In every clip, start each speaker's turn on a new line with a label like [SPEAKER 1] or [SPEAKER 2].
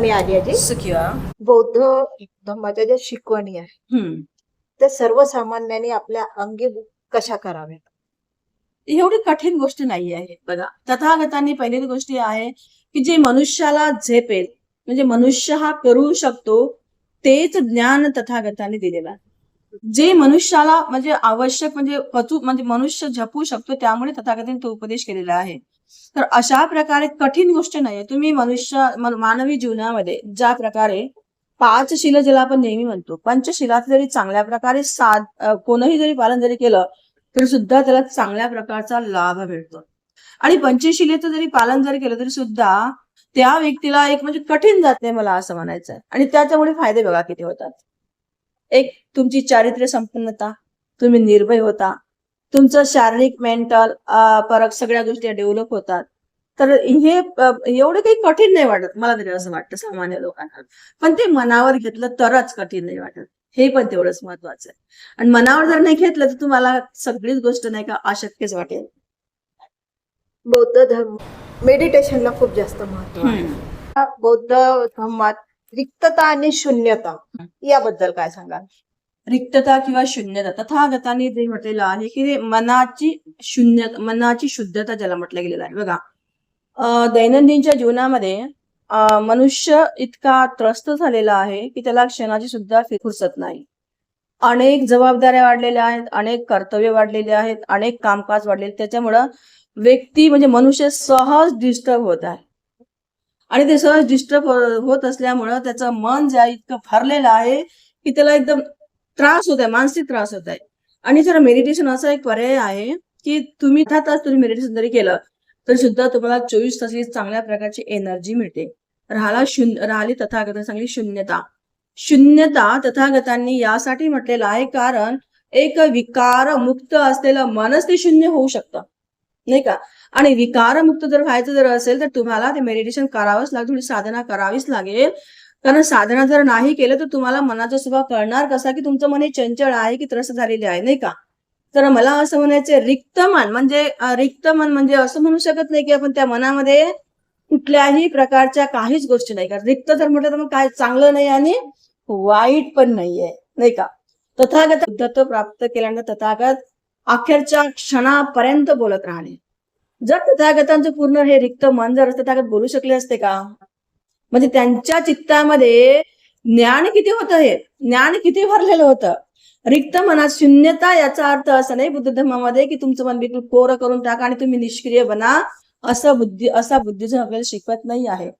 [SPEAKER 1] मी आर्याजी
[SPEAKER 2] सुखिवा
[SPEAKER 1] बौद्ध धर्माच्या ज्या शिकवणी आहे त्या सर्वसामान्यांनी आपल्या अंगी कशा कराव्यात?
[SPEAKER 2] एवढी कठीण गोष्ट नाही आहे बघा. तथागतांनी पहिली गोष्टी आहे की जे मनुष्याला झेपेल म्हणजे मनुष्य हा करू शकतो तेच ज्ञान तथागतांनी दिलेलं आहे. जे मनुष्याला म्हणजे आवश्यक म्हणजे पचू म्हणजे मनुष्य झपू शकतो त्यामुळे तथागतांनी तो उपदेश केलेला आहे. तर अशा प्रकारे कठीण गोष्ट नाहीये. तुम्ही मनुष्य मानवी जीवनामध्ये ज्या प्रकारे पाच शिला ज्याला आपण नेहमी म्हणतो पंचशिलात जरी चांगल्या प्रकारे साध कोणही जरी पालन जरी केलं तरी सुद्धा त्याला चांगल्या प्रकारचा लाभ भेटतो आणि पंचशिलेचं जरी पालन जरी केलं तरी सुद्धा त्या व्यक्तीला एक म्हणजे कठीण जात नाही मला असं म्हणायचं आहे. आणि त्याच्यामुळे फायदे बघा किती होतात. एक तुमची चारित्र्य संपन्नता. तुम्ही निर्भय होता. तुमचं शारीरिक मेंटल परत सगळ्या गोष्टी डेव्हलप होतात. तर हे एवढं काही कठीण नाही वाटत मला तरी असं वाटतं सामान्य लोकांना. पण ते मनावर घेतलं तरच कठीण नाही वाटत. हे पण तेवढंच महत्वाचं आहे. आणि मनावर जर नाही घेतलं तर तुम्हाला सगळीच गोष्ट नाही का अशक्यच वाटेल.
[SPEAKER 1] बौद्ध धर्म मेडिटेशनला खूप जास्त महत्त्व आहे. बौद्ध धर्मात रिक्तता आणि शून्यता याबद्दल काय सांगाल?
[SPEAKER 2] रिक्तता किंवा शून्यता. तथागतांनी जे म्हटलेलं आहे की मनाची शून्य मनाची शुद्धता ज्याला म्हटलं गेलेलं आहे. बघा दैनंदिनच्या जीवनामध्ये मनुष्य इतका त्रस्त झालेला आहे की त्याला क्षणाची सुद्धा फुरसत नाही. अनेक जबाबदाऱ्या वाढलेल्या आहेत अनेक कर्तव्य वाढलेले आहेत अनेक कामकाज वाढलेले त्याच्यामुळं व्यक्ती म्हणजे मनुष्य सहज डिस्टर्ब होत आहे. आणि ते सहज डिस्टर्ब होत असल्यामुळं त्याचं मन जे आहे इतकं भरलेलं आहे की त्याला एकदम त्रास होत आहे मानसिक त्रास होत आहे आणि जर मेडिटेशन असा एक पर्याय आहे की तुम्ही दहा तास तुम्ही मेडिटेशन जरी केलं तरी सुद्धा तुम्हाला चोवीस तास चांगल्या प्रकारची एनर्जी मिळते. राहला शून्य राहिली तथागत चांगली शून्यता. शून्यता तथागतांनी यासाठी म्हटलेलं आहे कारण एक विकार मुक्त असलेलं मनच ते शून्य होऊ शकतं. नाही का? आणि विकारमुक्त जर व्हायचं जर असेल तर तुम्हाला ते मेडिटेशन करावंच लागेल थोडी साधना करावीच लागेल. कारण साधना जर नाही केलं तर तुम्हाला मनाचा स्वभाव कळणार कसा की तुमचं मन हे चंचल आहे की त्रस्त झालेले आहे नाही का? तर मला असं म्हणायचं रिक्त मन म्हणजे रिक्त मन म्हणजे असं म्हणू शकत नाही की आपण त्या मनामध्ये कुठल्याही प्रकारच्या काहीच गोष्टी नाही कारण रिक्त जर म्हटलं तर मग काय चांगलं नाही आणि वाईट पण नाहीये नाही का? तथागत बुद्धत्व प्राप्त केल्यानंतर तथागत अखेरच्या क्षणापर्यंत बोलत राहणे. जर तथागतांचं पूर्ण हे रिक्त मन जर असतं तथागत बोलू शकले असते का? म्हणजे त्यांच्या चित्तामध्ये ज्ञान किती होतं हे? ज्ञान किती भरलेलं होतं? रिक्त मनात शून्यता याचा अर्थ असं नाही बुद्ध धर्मामध्ये की तुमचं मन बिलकुल कोरं करून टाका आणि तुम्ही निष्क्रिय बना असं बुद्धी असा बुद्धिझम आपल्याला शिकवत नाही आहे.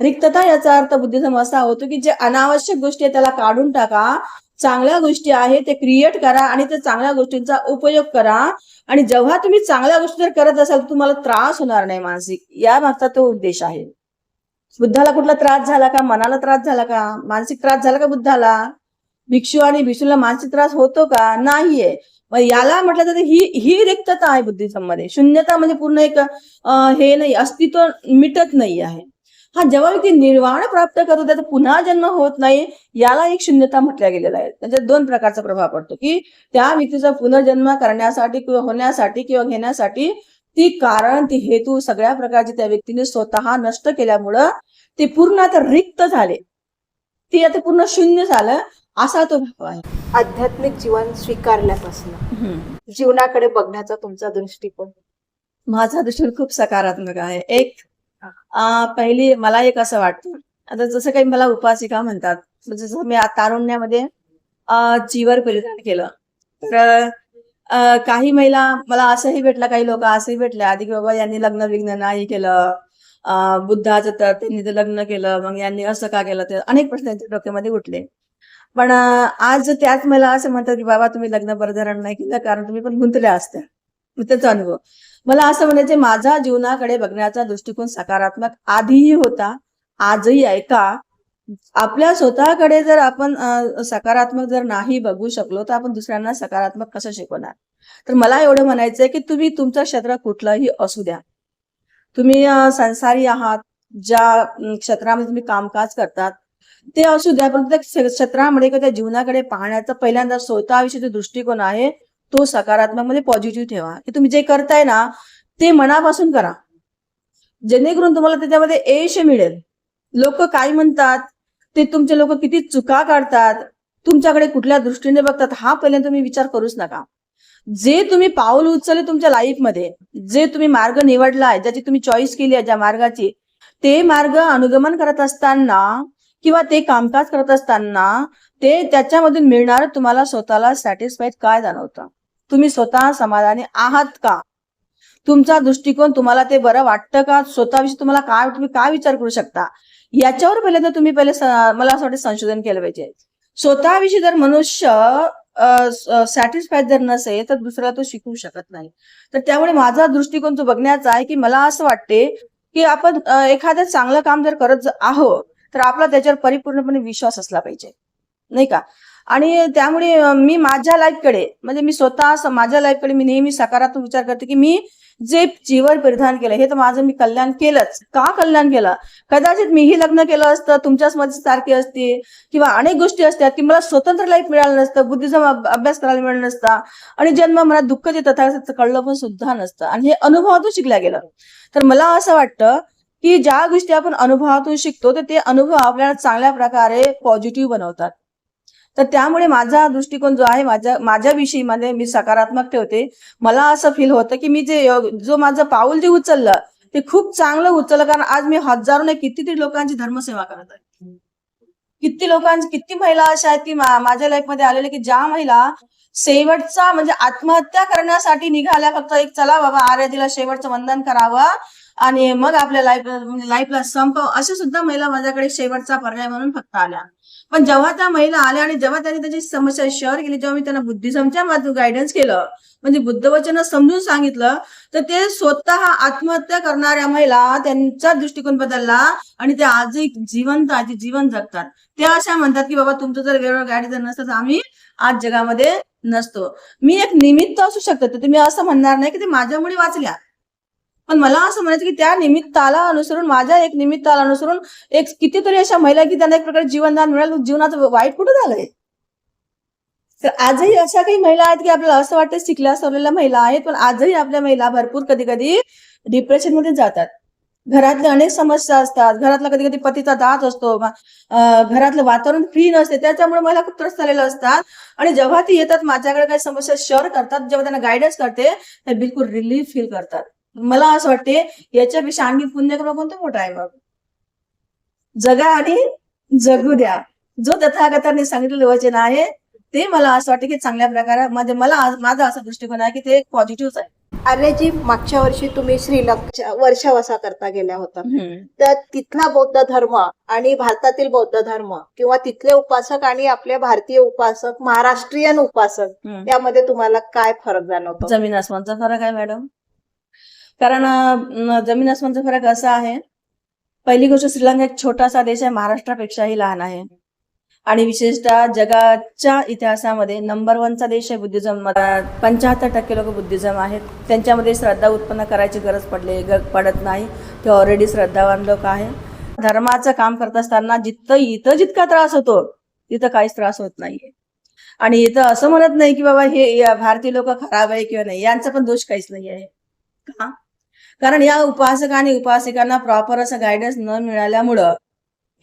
[SPEAKER 2] रिक्तता याचा अर्थ बुद्धिझम असा होतो की जे अनावश्यक गोष्टी आहे त्याला काढून टाका चांगल्या गोष्टी आहेत ते क्रिएट करा आणि त्या चांगल्या गोष्टींचा उपयोग करा आणि जेव्हा तुम्ही चांगल्या गोष्टी जर करत असाल तर तुम्हाला त्रास होणार नाही मानसिक. या मागचा तो उद्देश आहे. बुद्धाला कुठला त्रास झाला का? मनाला त्रास झाला का? मानसिक त्रास झाला का बुद्धाला? भिक्षू आणि भिक्षूला मानसिक त्रास होतो का? नाहीये. मग याला म्हटलं तर ही ही रिक्तता आहे बुद्धिझममध्ये शून्यता म्हणजे पूर्ण एक हे नाही अस्तित्व मिटत नाही आहे. हा जेव्हा व्यक्ती निर्वाण प्राप्त करतो त्याचा पुन्हा जन्म होत नाही याला एक शून्यता म्हटल्या गेलेला आहे त्याच्यात म्हणजे दोन प्रकारचा प्रभाव पडतो की त्या व्यक्तीचा पुनर्जन्म करण्यासाठी किंवा होण्यासाठी किंवा घेण्यासाठी ती कारण ती हेतू सगळ्या प्रकारची त्या व्यक्तीने स्वतः नष्ट केल्यामुळं ते पूर्ण आता रिक्त झाले. ती आता पूर्ण शून्य झालं असा तो भाव आहे.
[SPEAKER 1] आध्यात्मिक जीवन स्वीकारल्यापासून. जीवनाकडे बघण्याचा तुमचा दृष्टिकोन?
[SPEAKER 2] माझा दृष्टिकोन खूप सकारात्मक आहे. एक पहिली मला एक असं वाटतं. आता जसं काही मला उपासिका म्हणतात जसं मी तारुण्यामध्ये अं, चिवर परिधान केलं. तर काही महिला मला असंही भेटलं काही लोक असंही भेटले आधी की बाबा यांनी लग्न विग्न नाही केलं. बुद्धाचं तर त्यांनी ते लग्न केलं मग यांनी असं का केलं? ते अनेक प्रश्न त्यांच्या डोक्यामध्ये उठले. पण आज त्याच मला असं म्हणतात की बाबा तुम्ही लग्न बरधारण नाही केलं कारण तुम्ही पण गुंतल्या असत्या. त्याचा अनुभव. मला असं म्हणायचं माझा जीवनाकडे बघण्याचा दृष्टिकोन सकारात्मक आधीही होता. आजही आहे का? आपल्या स्वतःकडे जर आपण सकारात्मक जर नाही बघू शकलो तर आपण दुसऱ्यांना सकारात्मक कसं शिकवणार? तर मला एवढं म्हणायचंय की तुम्ही तुमचं क्षेत्र कुठलंही असू द्या. तुम्ही संसारी आहात ज्या क्षेत्रामध्ये तुम्ही कामकाज करतात ते असू द्या पण त्या क्षेत्रामध्ये किंवा त्या जीवनाकडे पाहण्याचा पहिल्यांदा स्वतःविषयी जो दृष्टिकोन आहे तो सकारात्मक म्हणजे पॉझिटिव्ह ठेवा. की तुम्ही जे करताय ना ते मनापासून करा. जेणेकरून तुम्हाला त्याच्यामध्ये यश मिळेल. लोक काय म्हणतात ते तुमचे लोक किती चुका काढतात तुमच्याकडे कुठल्या दृष्टीने बघतात हा पहिल्यांदा तुम्ही विचार करूच नका. जे तुम्ही पाऊल उचलले तुमच्या लाईफमध्ये जे तुम्ही मार्ग निवडलाय ज्याची तुम्ही चॉईस केली आहे ज्या मार्गाची ते मार्ग अनुगमन करत असताना किंवा ते कामकाज करत असताना ते त्याच्यामधून मिळणार तुम्हाला स्वतःला सॅटिस्फाईड काय जाणवतं? तुम्ही स्वतः समाधानी आहात का? तुमचा दृष्टिकोन तुम्हाला ते बरं वाटतं का? स्वतःविषयी तुम्हाला काय तुम्ही काय विचार करू शकता? याच्यावर पहिल्यांदा तुम्ही पहिले मला असं वाटतं संशोधन केलं पाहिजे. स्वतःविषयी जर मनुष्य सॅटिस्फाईड जर नसेल तर दुसरा तो शिकू शकत नाही. तर त्यामुळे माझा दृष्टिकोन जो बघण्याचा आहे की मला असं वाटते की आपण एखादं चांगलं काम जर करत आहो आहोत तर आपला त्याच्यावर परिपूर्णपणे विश्वास असला पाहिजे. नाही का? आणि त्यामुळे मी माझ्या लाईफकडे म्हणजे मी स्वतः असं माझ्या लाईफकडे मी नेहमी सकारात्मक विचार करते की मी जे जीवन परिधान केलं हे तर माझं मी कल्याण केलंच. का कल्याण केलं? कदाचित मीही लग्न केलं असतं तुमच्याच मध्ये सारखी असते किंवा अनेक गोष्टी असतात की मला स्वतंत्र लाईफ मिळालं नसतं बुद्धिझम अभ्यास करायला मिळालं नसता आणि जन्म मला दुःख जे तथागत कळलं पण सुद्धा नसतं आणि हे अनुभवातून शिकल्या गेलं. तर मला असं वाटतं की ज्या गोष्टी आपण अनुभवातून शिकतो तर ते अनुभव आपल्याला चांगल्या प्रकारे पॉझिटिव्ह बनवतात. तर त्यामुळे माझा दृष्टिकोन जो आहे माझ्या माझ्याविषयी मध्ये मी सकारात्मक ठेवते. मला असं फील होतं की मी जे जो माझं पाऊल जे उचललं ते खूप चांगलं उचललं कारण आज मी हजारो नाही कितीतरी लोकांची धर्मसेवा करत आहे. किती लोकांची किती महिला अशा आहेत की माझ्या लाईफमध्ये आलेल्या की ज्या महिला शेवटचा म्हणजे आत्महत्या करण्यासाठी निघाल्या फक्त एक चला बाबा आर्यादीला शेवटचं वंदन करावं आणि मग आपल्या लाईफ म्हणजे लाईफला संपव अशा सुद्धा महिला माझ्याकडे शेवटचा पर्याय म्हणून फक्त आल्या. पण जेव्हा त्या महिला आल्या आणि जेव्हा त्यांनी त्याची समस्या शेअर केली जेव्हा मी त्यांना बुद्धिझमच्या माध्यम गायडन्स केलं म्हणजे बुद्धवचन समजून सांगितलं तर ते स्वतः आत्महत्या करणाऱ्या महिला त्यांचा दृष्टिकोन बदलला आणि ते आजही जिवंत आजी जीवन जगतात. ते अशा म्हणतात की बाबा तुमचं जर वेळेवर गाडी जर नसतं तर आम्ही आज जगामध्ये नसतो. मी एक निमित्त असू शकतं. तर तुम्ही असं म्हणणार नाही की ते माझ्यामुळे वाचल्या. पण मला असं म्हणायचं की त्या निमित्ताला अनुसरून माझ्या एक निमित्ताला अनुसरून एक कितीतरी अशा महिला की त्यांना एक प्रकारे जीवनदान मिळालं. जीवनाचं वाईट कुठं झालंय? तर आजही अशा काही महिला आहेत की आपल्याला असं वाटतं शिकल्या सवरलेल्या महिला आहेत पण आजही आपल्या महिला भरपूर कधी कधी डिप्रेशनमध्ये जातात. घरातल्या अनेक समस्या असतात. घरातला कधी कधी पतीचा दात असतो. घरातलं वातावरण फ्री नसते. त्याच्यामुळे महिला खूप त्रस्त झालेलं असतात. आणि जेव्हा ती येतात माझ्याकडे काही समस्या शेअर करतात जेव्हा त्यांना गायडन्स करते ते बिलकुल रिलीफ फील करतात. मला असं वाटते याच्यापेक्षा आणखी पुण्यक्रम कोणतं मोठा आहे मग जगा आणि जगू द्या. जो तथागतांनी सांगितलेलं वचन आहे ते मला असं वाटतं की चांगल्या प्रकारे म्हणजे मला माझा असा दृष्टिकोन आहे की ते पॉझिटिव्ह आहे.
[SPEAKER 1] आर्यजी मागच्या वर्षी तुम्ही श्रीलंका वर्षावासा करता गेल्या होता. तर तिथला बौद्ध धर्म आणि भारतातील बौद्ध धर्म किंवा तिथले उपासक आणि आपले भारतीय उपासक महाराष्ट्रीयन उपासक. यामध्ये तुम्हाला काय फरक जाणवतो?
[SPEAKER 2] जमीन आसमानचा फरक आहे मॅडम. कारण जमीन अस्मानचा फरक असा आहे. पहिली गोष्ट श्रीलंका एक छोटासा देश आहे महाराष्ट्रापेक्षाही लहान आहे. आणि विशेषतः जगाच्या इतिहासामध्ये नंबर वनचा देश आहे बुद्धिझम. पंच्याहत्तर टक्के लोक बुद्धिझम आहेत. त्यांच्यामध्ये श्रद्धा उत्पन्न करायची गरज पडले पडत नाही. ते ऑलरेडी श्रद्धावान लोक आहे धर्माचं काम करत असताना जिथं इथं जितका त्रास होतो तिथं काहीच त्रास होत नाहीये आणि इथं असं म्हणत नाही की बाबा हे भारतीय लोक खराब आहे किंवा नाही यांचा पण दोष काहीच नाही आहे. का? कारण या उपासक आणि उपासिकांना प्रॉपर असं गायडन्स न मिळाल्यामुळं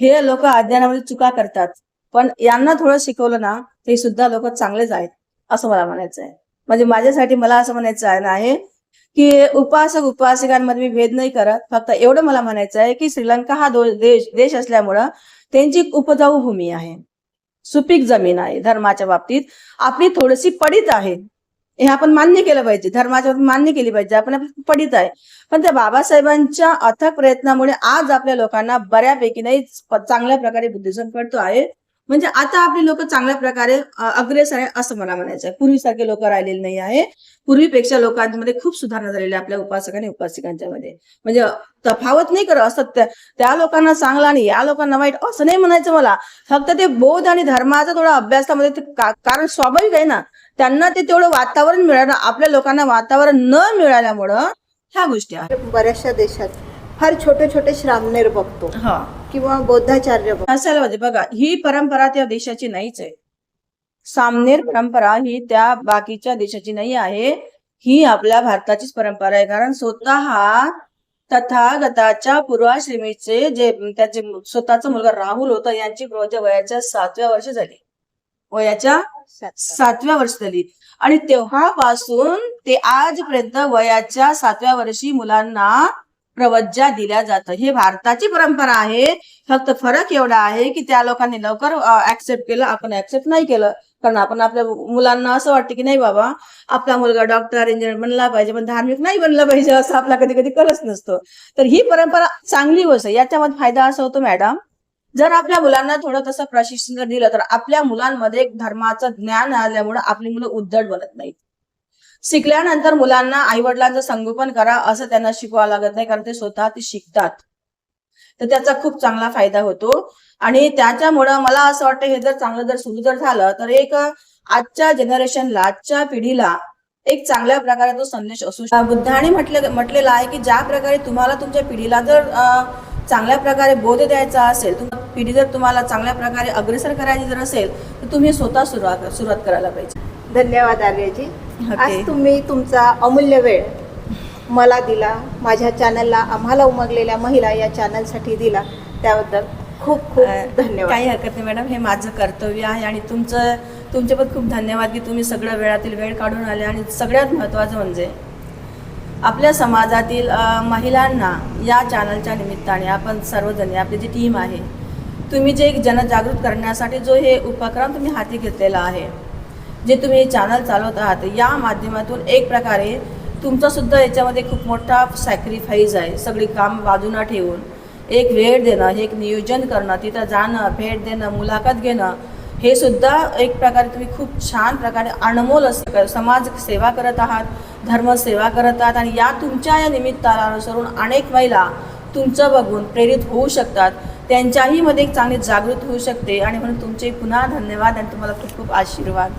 [SPEAKER 2] हे लोक अध्ययनामध्ये चुका करतात. पण यांना थोडं शिकवलं ना ते सुद्धा लोक चांगलेच आहेत असं मला म्हणायचं आहे म्हणजे माझ्यासाठी मला असं म्हणायचं आहे ना आहे की उपासक उपासिकांमध्ये मी भेद नाही करत. फक्त एवढं मला म्हणायचं आहे की श्रीलंका हा दो- देश देश असल्यामुळं त्यांची उपजाऊ भूमी आहे. सुपीक जमीन आहे धर्माच्या बाबतीत. आपली थोडीशी पडीत आहे. हे आपण मान्य केलं पाहिजे. धर्माच्या मान्य केली पाहिजे. आपण पडित आहे. पण त्या बाबासाहेबांच्या अथक प्रयत्नामुळे आज आपल्या लोकांना बऱ्यापैकी नाही चांगल्या प्रकारे बुद्धिझम कळतो आहे. म्हणजे आता आपली लोक चांगल्या प्रकारे अग्रेसर आहे असं मला म्हणायचं आहे. पूर्वीसारखे लोक राहिलेले नाही आहे. पूर्वीपेक्षा लोकांमध्ये खूप सुधारणा झालेली आहे आपल्या उपासक आणि उपासिकांच्या मध्ये. म्हणजे तफावत नाही करत असं त्या- लोकांना चांगला आणि या लोकांना वाईट असं नाही म्हणायचं मला. फक्त ते बौद्ध आणि धर्माचा थोडा अभ्यासामध्ये कारण स्वाभाविक आहे ना. त्यांना ते तेवढं वातावरण मिळालं आपल्या लोकांना वातावरण न मिळाल्यामुळं ह्या गोष्टी आहेत.
[SPEAKER 1] बऱ्याचशा देशात फार छोटे छोटे श्रामनेर बघतो
[SPEAKER 2] हा.
[SPEAKER 1] किंवा बौद्धाचार्य बघतो.
[SPEAKER 2] असायला पाहिजे बघा ही परंपरा त्या देशाची नाहीच आहे. सामनेर परंपरा ही त्या बाकीच्या देशाची नाही आहे. ही आपल्या भारताचीच परंपरा आहे. कारण स्वतः तथागताच्या पूर्वाश्रमीचे जे त्याचे स्वतःचा मुलगा राहुल होता यांची प्रवृत्ती वयाच्या सातव्या वर्ष झाली. वयाच्या सातव्या वर्ष आणि तेव्हापासून ते आजपर्यंत वयाच्या सातव्या वर्षी मुलांना प्रवज्जा दिल्या जातं. हे भारताची परंपरा आहे. फक्त फरक एवढा आहे की त्या लोकांनी लवकर ऍक्सेप्ट केलं आपण ऍक्सेप्ट नाही केलं. कारण आपण आपल्या मुलांना असं वाटतं की नाही बाबा आपला मुलगा डॉक्टर इंजिनियर बनला पाहिजे पण धार्मिक नाही बनला पाहिजे असं आपला कधी कधी कळच नसतो. तर ही परंपरा चांगली गोष्ट याच्यामध्ये फायदा असा होतो मॅडम जर आपल्या मुलांना थोडं तसं प्रशिक्षण जर दिलं तर आपल्या मुलांमध्ये धर्माचं ज्ञान आल्यामुळे आपली मुलं उद्धट बनत नाहीत. शिकल्यानंतर मुलांना आईवडिलांचं संगोपन करा असं त्यांना शिकवावं लागत नाही कारण ते स्वतः ते शिकतात. तर त्याचा खूप चांगला फायदा होतो. आणि त्याच्यामुळं मला असं वाटतं हे जर चांगलं जर सुरू जर झालं तर एक आजच्या जनरेशनला आजच्या पिढीला एक चांगल्या प्रकारे तो संदेश असू शकतो बुद्धाने म्हटले म्हटलेलं आहे की ज्या प्रकारे तुम्हाला तुमच्या पिढीला जर चांगल्या प्रकारे बोध द्यायचा असेल पिढी जर तुम्हाला चांगल्या प्रकारे अग्रेसर करायची जर असेल तर तुम्ही स्वतः सुरुवात सुरुवात करायला पाहिजे.
[SPEAKER 1] धन्यवाद आर्यजी. आज तुम्ही तुमचा अमूल्य वेळ मला दिला माझ्या चॅनलला आम्हाला उमगलेल्या महिला या चॅनलसाठी दिला. त्याबद्दल खूप खूप धन्यवाद.
[SPEAKER 2] काही हरकत नाही मॅडम हे माझं कर्तव्य आहे आणि तुमचं तुमचे पण खूप धन्यवाद की तुम्ही सगळं वेळातील वेळ काढून आले आणि सगळ्यात महत्त्वाचं म्हणजे आपल्या समाजातील महिलांना या चॅनलच्या निमित्ताने आपण सर्वजणी आपली जी टीम आहे तुम्ही जे एक जनजागृत करण्यासाठी जो हे उपक्रम तुम्ही हाती घेतलेला आहे जे तुम्ही हे चॅनल चालवत आहात या माध्यमातून एक प्रकारे तुमचासुद्धा याच्यामध्ये खूप मोठा सॅक्रिफाईज आहे. सगळी काम बाजूला ठेवून एक वेळ देणं हे एक नियोजन करणं तिथं जाणं भेट देणं मुलाखत घेणं हे सुद्धा एक प्रकारे तुम्ही खूप छान प्रकारे अनमोल असं समाज सेवा करत आहात धर्मसेवा करत आहात आणि या तुमच्या या निमित्ताला अनुसरून अनेक महिला तुमचं बघून प्रेरित होऊ शकतात. त्यांच्याही मध्ये एक चांगली जागृत होऊ शकते. आणि म्हणून तुमचे पुन्हा धन्यवाद आणि तुम्हाला खूप खूप आशीर्वाद.